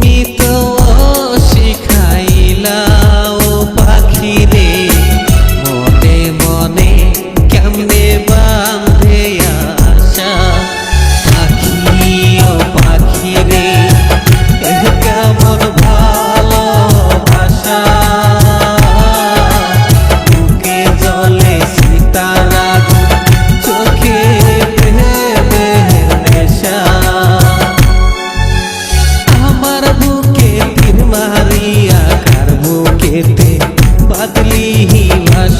me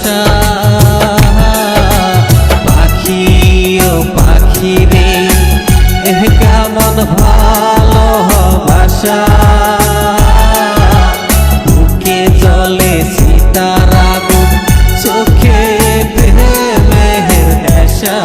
আশা পাখি ও পাখি রে কেমন ভালো ভাষা। বুকে জলে সীতার চোখে প্রেমের আশা